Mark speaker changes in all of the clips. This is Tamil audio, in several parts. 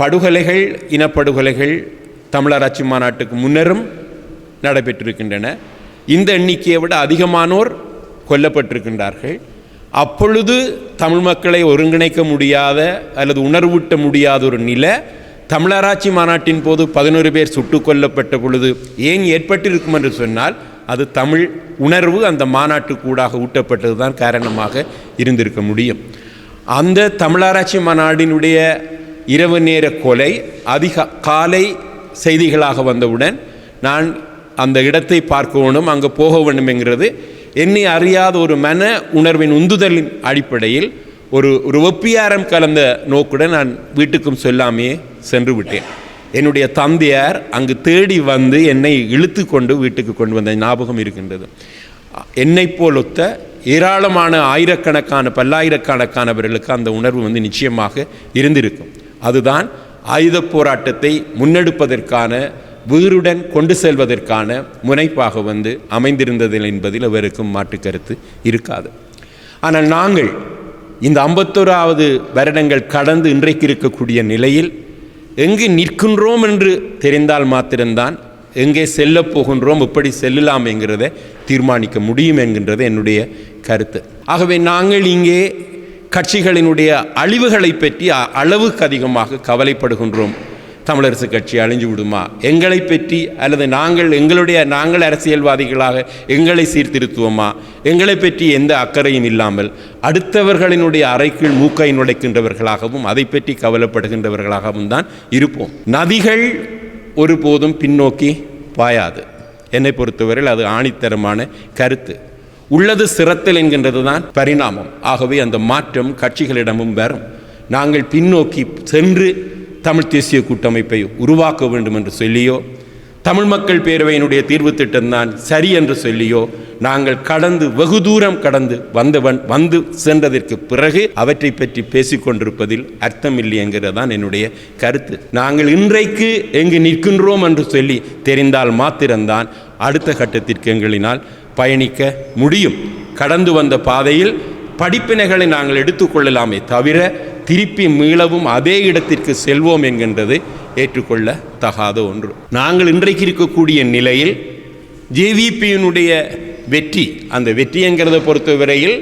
Speaker 1: படுகொலைகள் இனப்படுகொலைகள் தமிழராட்சி மாநாட்டுக்கு முன்னரும் நடைபெற்றிருக்கின்றன. இந்த எண்ணிக்கையை விட அதிகமானோர் கொல்லப்பட்டிருக்கின்றார்கள். அப்பொழுது தமிழ் மக்களை ஒருங்கிணைக்க முடியாத அல்லது உணர்வூட்ட முடியாத ஒரு நிலை தமிழராட்சி மாநாட்டின் போது பதினோரு பேர் சுட்டு கொல்லப்பட்ட பொழுது ஏன் ஏற்பட்டிருக்கும் என்று சொன்னால் அது தமிழ் உணர்வு அந்த மாநாட்டுக்கூடாக ஊட்டப்பட்டது தான் காரணமாக இருந்திருக்க முடியும். அந்த தமிழராட்சி மாநாடினுடைய இரவு நேர கொலை அதிக காலை செய்திகளாக வந்தவுடன் நான் அந்த இடத்தை பார்க்க வேண்டும் அங்கே போக வேண்டும் என்கிறது என்னை அறியாத ஒரு மன உணர்வின் உந்துதலின் அடிப்படையில் ஒரு ஒரு ஒப்பியாரம் கலந்த நோக்குடன் நான் வீட்டுக்கும் சொல்லாமையே சென்று விட்டேன். என்னுடைய தந்தையார் அங்கு தேடி வந்து என்னை இழுத்து கொண்டு வீட்டுக்கு கொண்டு வந்த ஞாபகம் இருக்கின்றது. என்னை போலொத்த ஏராளமான ஆயிரக்கணக்கான பல்லாயிரக்கணக்கானவர்களுக்கு அந்த உணர்வு வந்து நிச்சயமாக இருந்திருக்கும். அதுதான் ஆயுத போராட்டத்தை முன்னெடுப்பதற்கான வீருடன் கொண்டு செல்வதற்கான முனைப்பாக வந்து அமைந்திருந்தது என்பதில் அவருக்கும் மாற்று கருத்து இருக்காது. ஆனால் நாங்கள் இந்த ஐம்பத்தோராவது வருடங்கள் கடந்து இன்றைக்கு இருக்கக்கூடிய நிலையில் எங்கு நிற்கின்றோம் என்று தெரிந்தால் மாத்திரம்தான் எங்கே செல்லப் போகின்றோம் எப்படி செல்லலாம் என்கிறதை தீர்மானிக்க முடியும் என்கின்றது என்னுடைய கருத்து. ஆகவே நாங்கள் இங்கே கட்சிகளினுடைய அழிவுகளை பற்றி அ- அளவுக்கு அதிகமாக கவலைப்படுகின்றோம். தமிழரசு கட்சி அழிஞ்சு விடுமா? எங்களை பற்றி அல்லது நாங்கள் எங்களுடைய நாங்கள் அரசியல்வாதிகளாக எங்களை சீர்திருத்துவோமா? எங்களை பற்றி எந்த அக்கறையும் இல்லாமல் அடுத்தவர்களினுடைய அறைக்குள் மூக்கை நுழைக்கின்றவர்களாகவும் அதை பற்றி கவலைப்படுகின்றவர்களாகவும் தான் இருப்போம். நதிகள் ஒருபோதும் பின்னோக்கி பாயாது. என்னை பொறுத்தவரையில் அது ஆணித்தரமான கருத்து. உள்ளது சிரத்தல் என்கின்றது தான் பரிணாமம். ஆகவே அந்த மாற்றம் கட்சிகளிடமும் வரும். நாங்கள் பின்னோக்கி சென்று தமிழ் தேசிய கூட்டமைப்பை உருவாக்க வேண்டும் என்று சொல்லியோ தமிழ் மக்கள் பேரவையினுடைய தீர்வு திட்டம்தான் சரி என்று சொல்லியோ நாங்கள் கடந்து வெகு தூரம் கடந்து வந்தவன் வந்து சென்றதற்கு பிறகு அவற்றை பற்றி பேசிக்கொண்டிருப்பதில் அர்த்தமில்லை என்கிறது தான் என்னுடைய கருத்து. நாங்கள் இன்றைக்கு எங்கு நிற்கின்றோம் என்று சொல்லி தெரிந்தால் மாத்திரம்தான் அடுத்த கட்டத்திற்கு எங்களினால் பயணிக்க முடியும். கடந்து வந்த பாதையில் படிப்பினைகளை நாங்கள் எடுத்துக்கொள்ளலாமே தவிர திருப்பி மீளவும் அதே இடத்திற்கு செல்வோம் என்கின்றது ஏற்றுக்கொள்ள தகாத ஒன்று. நாங்கள் இன்றைக்கு இருக்கக்கூடிய நிலையில் ஜேவிபியினுடைய வெற்றி அந்த வெற்றி என்கிறத பொறுத்தவரையில்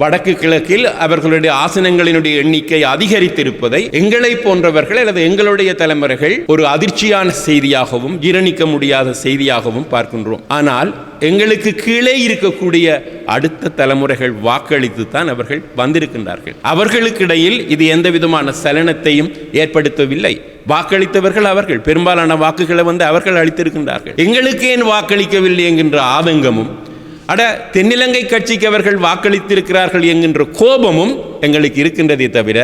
Speaker 1: வடக்கு கிழக்கில் அவர்களுடைய ஆசனங்களினுடைய எண்ணிக்கை அதிகரித்திருப்பதை எங்களை போன்றவர்கள் அல்லது எங்களுடைய தலைமுறைகள் ஒரு அதிர்ச்சியான செய்தியாகவும் ஜீரணிக்க முடியாத செய்தியாகவும் பார்க்கின்றோம். ஆனால் எங்களுக்கு கீழே இருக்கக்கூடிய அடுத்த தலைமுறைகள் வாக்களித்து தான் அவர்கள் வந்திருக்கின்றார்கள். அவர்களுக்கிடையில் இது எந்த விதமான சலனத்தையும் ஏற்படுத்தவில்லை. வாக்களித்தவர்கள் அவர்கள் பெரும்பாலான வாக்குகளை வந்து அவர்கள் அளித்திருக்கின்றார்கள். எங்களுக்கு ஏன் வாக்களிக்கவில்லை என்கின்ற ஆதங்கமும் அட தென்னிலங்கை கட்சிக்கு அவர்கள் வாக்களித்திருக்கிறார்கள் என்கின்ற கோபமும் எங்களுக்கு இருக்கின்றதே தவிர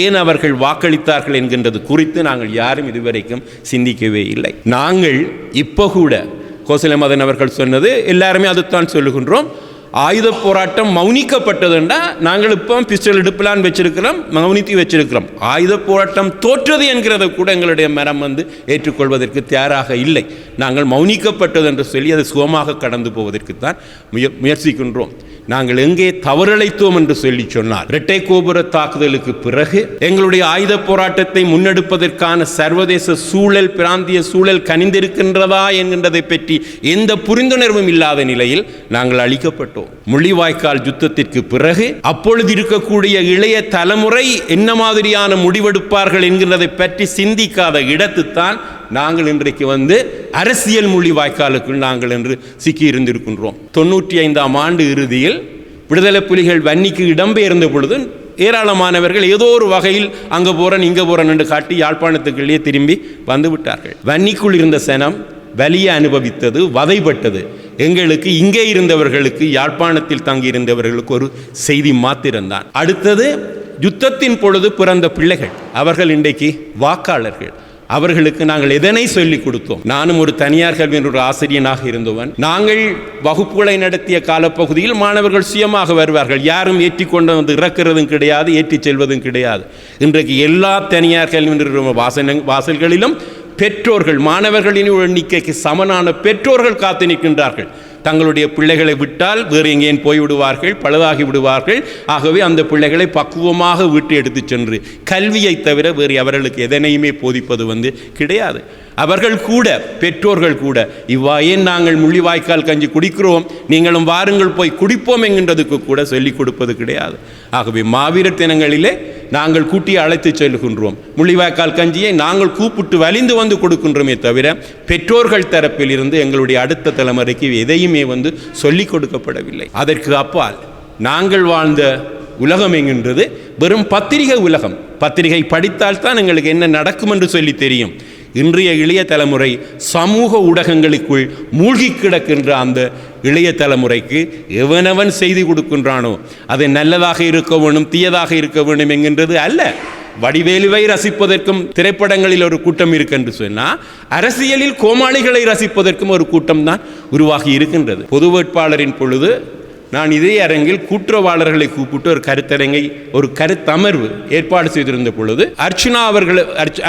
Speaker 1: ஏன் அவர்கள் வாக்களித்தார்கள் என்கின்றது குறித்து நாங்கள் யாரும் இதுவரைக்கும் சிந்திக்கவே இல்லை. நாங்கள் இப்போ கூட கோசலமதன் அவர்கள் சொன்னது எல்லாருமே அதுதான் சொல்லுகின்றோம். ஆயுத போராட்டம் மௌனிக்கப்பட்டதுண்டா. நாங்கள் இப்போ பிஸ்டல் இடுப்பிலான் வச்சிருக்கிறோம் மௌனித்தி வச்சிருக்கிறோம். ஆயுத போராட்டம் தோற்றது என்கிறத கூட எங்களுடைய மரம் வந்து ஏற்றுக்கொள்வதற்கு தயாராக இல்லை. நாங்கள் மௌனிக்கப்பட்டது என்று சொல்லி அது சுகமாக கடந்து போவதற்கு தான் முய முயற்சிக்கின்றோம். நாங்கள் எங்கே தவறழைத்தோம் என்று சொல்லி சொன்னால் இரட்டை கோபுர தாக்குதலுக்கு பிறகு எங்களுடைய ஆயுத போராட்டத்தை முன்னெடுப்பதற்கான சர்வதேச சூழல் பிராந்திய சூழல் கனிந்திருக்கின்றதா என்கின்றதை பற்றி எந்த புரிந்துணர்வும் இல்லாத நிலையில் நாங்கள் அழிக்கப்பட்டோம். முள்ளிவாய்க்கால் யுத்தத்திற்கு பிறகு அப்பொழுது இருக்கக்கூடிய இளைய தலைமுறை என்ன மாதிரியான முடிவெடுப்பார்கள் என்கின்றதை பற்றி சிந்திக்காத இடத்துத்தான் நாங்கள் இன்றைக்கு வந்து அரசியல் முள்ளிவாய்க்காலுக்குள் நாங்கள் என்று சிக்கி இருந்திருக்கின்றோம் தொண்ணூற்றி ஐந்தாம் ஆண்டு இறுதியில் விடுதலை புலிகள் வன்னிக்கு இடம்பெயர்ந்த பொழுது ஏராளமானவர்கள் ஏதோ ஒரு வகையில் அங்கே போகிறேன் இங்கே போகிறேன் என்று காட்டி யாழ்ப்பாணத்துக்குள்ளேயே திரும்பி வந்து விட்டார்கள். வன்னிக்குள் இருந்த சனம் வலிய அனுபவித்தது வதைப்பட்டது. எங்களுக்கு இங்கே இருந்தவர்களுக்கு யாழ்ப்பாணத்தில் தங்கியிருந்தவர்களுக்கு ஒரு செய்தி மாத்திரம்தான். அடுத்தது யுத்தத்தின் பொழுது பிறந்த பிள்ளைகள். அவர்கள் இன்றைக்கு வாக்காளர்கள். அவர்களுக்கு நாங்கள் எதனை சொல்லிக் கொடுத்தோம்? நானும் ஒரு தனியார் கல்வியின் ஒரு ஆசிரியனாக இருந்தவன். நாங்கள் வகுப்புகளை நடத்திய காலப்பகுதியில் மாணவர்கள் சுயமாக வருவார்கள். யாரும் ஏற்றி கொண்டு வந்து இறக்கிறதும் கிடையாது ஏற்றி செல்வதும் கிடையாது. இன்றைக்கு எல்லா தனியார் கல்வி நிறுவன வாசன வாசல்களிலும் பெற்றோர்கள் மாணவர்களின் எண்ணிக்கைக்கு சமனான பெற்றோர்கள் காத்து நிற்கின்றார்கள். தங்களுடைய பிள்ளைகளை விட்டால் வேறு எங்கேயும் போய் விடுவார்கள் பழுதாகி விடுவார்கள். ஆகவே அந்த பிள்ளைகளை பக்குவமாக வீட்டு எடுத்து சென்று கல்வியை தவிர வேறு அவர்களுக்கு எதனையுமே போதிப்பது வந்து கிடையாது. அவர்கள் கூட பெற்றோர்கள் கூட இவ்வாயே நாங்கள் முள்ளிவாய்க்கால் கஞ்சி குடிக்கிறோம்? நீங்களும் வாருங்கள் போய் குடிப்போம் என்கின்றதுக்கு கூட சொல்லிக் கொடுப்பது கிடையாது. ஆகவே மாவீரர் தினங்களிலே நாங்கள் கூட்டி அழைத்து செல்கின்றோம். முள்ளிவாய்க்கால் கஞ்சியை நாங்கள் கூப்பிட்டு வலிந்து வந்து கொடுக்கின்றோமே தவிர பெற்றோர்கள் தரப்பில் இருந்து எங்களுடைய அடுத்த தலைமுறைக்கு எதையுமே வந்து சொல்லிக் கொடுக்கப்படவில்லை. அதற்கு அப்பால் நாங்கள் வாழ்ந்த உலகம் என்கின்றது வெறும் பத்திரிகை உலகம். பத்திரிகை படித்தால்தான் எங்களுக்கு என்ன நடக்கும் என்று சொல்லி தெரியும். இன்றைய இளைய தலைமுறை சமூக ஊடகங்களுக்குள் மூழ்கி கிடக்கின்ற அந்த இளைய தலைமுறைக்கு எவனவன் செய்தி கொடுக்கின்றானோ அது நல்லதாக இருக்க வேண்டும் தீயதாக இருக்க வேண்டும் என்கின்றது அல்ல. வடிவேலுவை ரசிப்பதற்கும் திரைப்படங்களில் ஒரு கூட்டம் இருக்கு என்று சொன்னால் அரசியலில் கோமாளிகளை ரசிப்பதற்கும் ஒரு கூட்டம் தான் உருவாகி இருக்கின்றது. பொது வேட்பாளரின் பொழுது நான் இதே அரங்கில் கூட்டுறவாளர்களை கூப்பிட்டு ஒரு கருத்தரங்கை ஒரு கருத்தமர்வு ஏற்பாடு செய்திருந்த பொழுது அர்ச்சனா அவர்கள்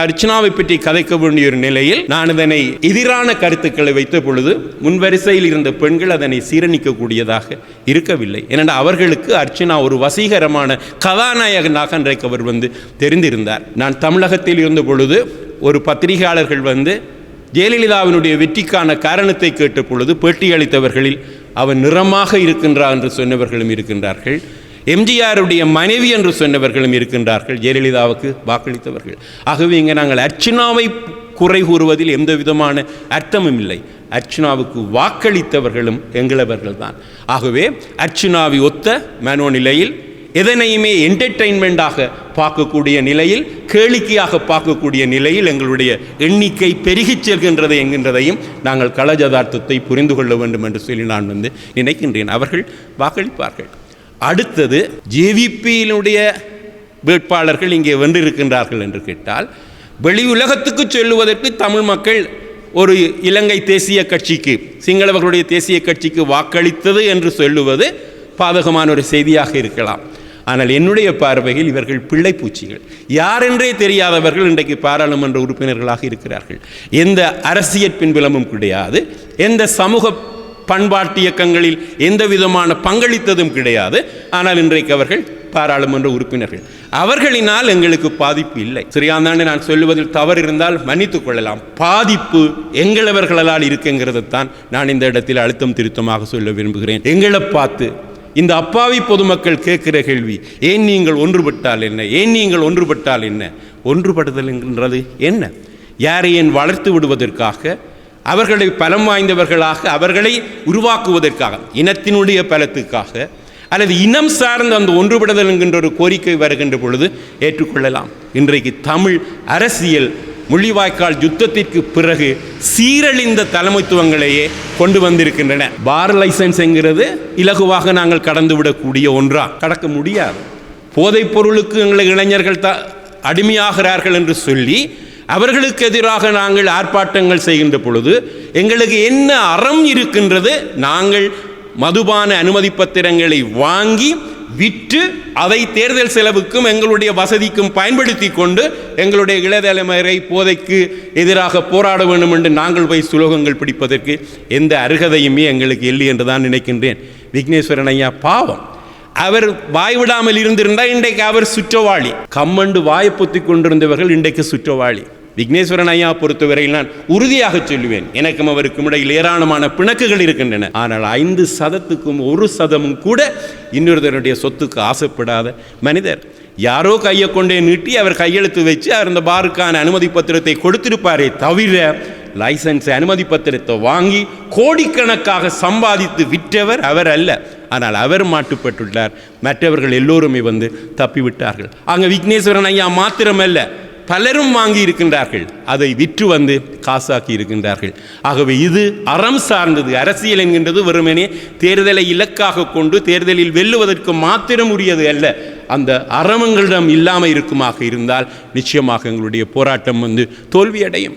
Speaker 1: அர்ச்சனாவை பற்றி கதைக்க வேண்டிய ஒரு நிலையில் நான் இதனை எதிரான கருத்துக்களை வைத்த பொழுது முன்வரிசையில் இருந்த பெண்கள் அதனை சீரணிக்கக்கூடியதாக இருக்கவில்லை. ஏனென்றால் அவர்களுக்கு அர்ச்சனா ஒரு வசீகரமான கதாநாயகனாக அன்றைக்கு அவர் வந்து தெரிந்திருந்தார். நான் தமிழகத்தில் இருந்த பொழுது ஒரு பத்திரிகையாளர்கள் வந்து ஜெயலலிதாவினுடைய வெற்றிக்கான காரணத்தை கேட்ட பொழுது பேட்டியளித்தவர்களில் அவன் நிறமாக இருக்கின்றார் என்று சொன்னவர்களும் இருக்கின்றார்கள். எம்ஜிஆருடைய மனைவி என்று சொன்னவர்களும் இருக்கின்றார்கள். ஜெயலலிதாவுக்கு வாக்களித்தவர்கள். ஆகவே இங்கே நாங்கள் அர்ச்சனாவை குறை கூறுவதில் எந்த விதமான அர்த்தமும் இல்லை. அர்ச்சனாவுக்கு வாக்களித்தவர்களும் எங்களவர்கள் தான் ஆகவே அர்ச்சனாவை ஒத்த மனோநிலையில் எதனையுமே என்டர்டெயின்மெண்ட்டாக பார்க்கக்கூடிய நிலையில் கேளிக்கையாக பார்க்கக்கூடிய நிலையில் எங்களுடைய எண்ணிக்கை பெருகிச் செல்கின்றது என்கின்றதையும் நாங்கள் கலஜதார்த்தத்தை புரிந்து கொள்ள வேண்டும் என்று சொல்லி நான் வந்து நினைக்கின்றேன். அவர்கள் வாக்களிப்பார்கள். அடுத்தது ஜேவிபியினுடைய வேட்பாளர்கள் இங்கே வென்றிருக்கின்றார்கள் என்று கேட்டால் வெளி உலகத்துக்கு சொல்லுவதற்கு தமிழ் மக்கள் ஒரு இலங்கை தேசிய கட்சிக்கு சிங்களவர்களுடைய தேசிய கட்சிக்கு வாக்களித்தது என்று சொல்லுவது பாதகமான ஒரு செய்தியாக இருக்கலாம். ஆனால் என்னுடைய பார்வையில் இவர்கள் பிள்ளைப்பூச்சிகள் யாரென்றே தெரியாதவர்கள் இன்றைக்கு பாராளுமன்ற உறுப்பினர்களாக இருக்கிறார்கள். எந்த அரசியல் பின்புலமும் கிடையாது. எந்த சமூக பண்பாட்டு இயக்கங்களில் எந்த விதமான பங்களித்ததும் கிடையாது. ஆனால் இன்றைக்கு அவர்கள் பாராளுமன்ற உறுப்பினர்கள். அவர்களினால் எங்களுக்கு பாதிப்பு இல்லை. சரியாந்தாண்டு நான் சொல்லுவதில் தவறு இருந்தால் மன்னித்துக் கொள்ளலாம். பாதிப்பு எங்களவர்களால் இருக்குங்கிறதை தான் நான் இந்த இடத்தில் அழுத்தம் திருத்தமாக சொல்ல விரும்புகிறேன். எங்களை பார்த்து இந்த அப்பாவி பொதுமக்கள் கேட்கிற கேள்வி ஏன் நீங்கள் ஒன்றுபட்டால் என்ன? ஏன் நீங்கள் ஒன்றுபட்டால் என்ன? ஒன்றுபடுதல் என்கின்றது என்ன? யாரையும் வளர்த்து விடுவதற்காக? அவர்களை பலம் வாய்ந்தவர்களாக அவர்களை உருவாக்குவதற்காக இனத்தினுடைய பலத்துக்காக அல்லது இனம் சார்ந்த அந்த ஒன்றுபடுதல் என்கின்ற ஒரு கோரிக்கை வருகின்ற பொழுது ஏற்றுக்கொள்ளலாம். இன்றைக்கு தமிழ் அரசியல் முள்ளிவாய்க்கால் யுத்தத்திற்கு பிறகு சீரழிந்த தலைமைத்துவங்களையே கொண்டு வந்திருக்கின்றன. பார் லைசன்ஸ் என்கிறது இலகுவாக நாங்கள் கடந்து விடக்கூடிய ஒன்றா? கடக்க முடியாது. போதைப் பொருளுக்கு எங்களை இளைஞர்கள் த அடிமையாகிறார்கள் என்று சொல்லி அவர்களுக்கு எதிராக நாங்கள் ஆர்ப்பாட்டங்கள் செய்கின்ற பொழுது எங்களுக்கு என்ன அறம் இருக்கின்றது? நாங்கள் மதுபான அனுமதி பத்திரங்களை வாங்கி விற்று அதை தேர்தல் செலவுக்கும் எங்களுடைய வசதிக்கும் பயன்படுத்தி கொண்டு எங்களுடைய இளதலைமுறை போதைக்கு எதிராக போராட வேண்டும் என்று நாங்கள் போய் சுலோகங்கள் பிடிப்பதற்கு எந்த அருகதையுமே எங்களுக்கு இல்லை என்று தான் நினைக்கின்றேன். விக்னேஸ்வரன் ஐயா பாவம். அவர் வாய் விடாமல் இருந்திருந்தால் இன்றைக்கு அவர் சுற்றவாளி. கம்மண்டு வாயை பொத்தி கொண்டிருந்தவர்கள் இன்றைக்கு சுற்றவாளி. விக்னேஸ்வரன் ஐயா பொறுத்தவரையில் நான் உறுதியாக சொல்லுவேன். எனக்கும் அவருக்கும் இடையில் ஏராளமான பிணக்குகள் இருக்கின்றன. ஆனால் ஐந்து சதத்துக்கும் ஒரு சதமும் கூட இன்னொருத்தருடைய சொத்துக்கு ஆசைப்படாத மனிதர். யாரோ கையை கொண்டே நீட்டி அவர் கையெழுத்து வச்சு அவர் அந்த பாருக்கான அனுமதி பத்திரத்தை கொடுத்திருப்பாரே தவிர லைசன்ஸ் அனுமதி பத்திரத்தை வாங்கி கோடிக்கணக்காக சம்பாதித்து விற்றவர் அவர் அல்ல. ஆனால் அவர் மாட்டுப்பட்டுள்ளார். மற்றவர்கள் எல்லோருமே வந்து தப்பிவிட்டார்கள். அங்கே விக்னேஸ்வரன் ஐயா மாத்திரமல்ல. பலரும் வாங்கி இருக்கின்றார்கள். அதை விற்று வந்து காசாக்கி இருக்கின்றார்கள். ஆகவே இது அறம் சார்ந்தது. அரசியல் என்கின்றது வெறுமனே தேர்தலை இலக்காக கொண்டு தேர்தலில் வெல்லுவதற்கு மாத்திரம் உரியது அல்ல. அந்த அறமங்களிடம் இல்லாமல் இருக்குமாக இருந்தால் நிச்சயமாக எங்களுடைய போராட்டம் வந்து தோல்வியடையும்.